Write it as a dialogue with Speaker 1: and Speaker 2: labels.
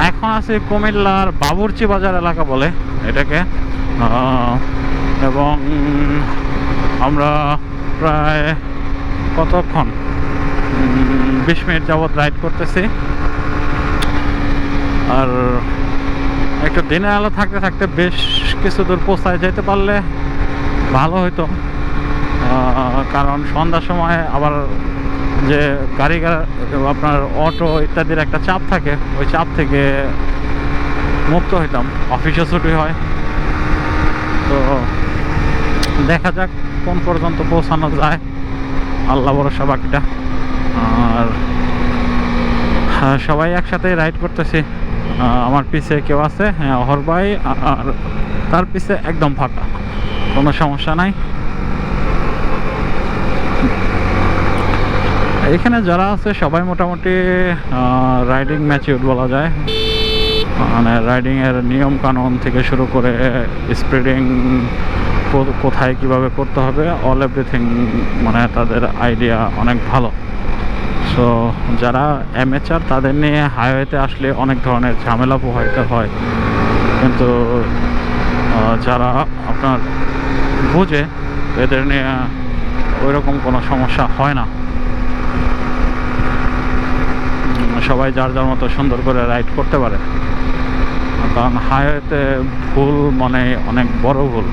Speaker 1: এখন আছে কুমিল্লার বাবুরচি বাজার এলাকা বলে এটাকে। এবং আমরা প্রায় কতক্ষণ বিশ মিনিট যাবৎ রাইড করতেছি। আর একটু দিনের আলো থাকতে থাকতে বেশ কিছু দূর পৌঁছায় যেতে পারলে ভালো আহ, কারণ সন্ধ্যার সময় আবার যে গাড়ি আপনার অটো ইত্যাদির একটা চাপ থাকে ওই চাপ থেকে মুক্ত হইতাম। অফিসে ছুটি হয়। তো দেখা যাক কোন পর্যন্ত পৌঁছানো যায়। আল্লাহ ভরসা বাকিটা। আর হ্যাঁ, সবাই একসাথে রাইড করতেছি। আমার পিছে কেউ আছে হ্যাঁ অহর ভাই আর তার পিছে একদম ফাঁকা। কোনো সমস্যা নাই। এখানে যারা আছে, সবাই মোটামুটি রাইডিং ম্যাচিউর বলা যায়। মানে রাইডিংয়ের নিয়ম কানুন থেকে শুরু করে স্পিডিং কোথায় কীভাবে করতে হবে অল এভরিথিং মানে তাদের আইডিয়া অনেক ভালো। সো যারা অ্যামেচার তাদের নিয়ে হাইওয়েতে আসলে অনেক ধরনের ঝামেলা প্রভাবিত হয়। কিন্তু যারা আপনার বুঝে, এদের নিয়ে ওই রকম কোনো সমস্যা হয় না। সবাই যার যার মতো সুন্দর করে রাইড করতে পারে। কারণ হাইওয়েতে ভুল মানে অনেক বড় ভুল।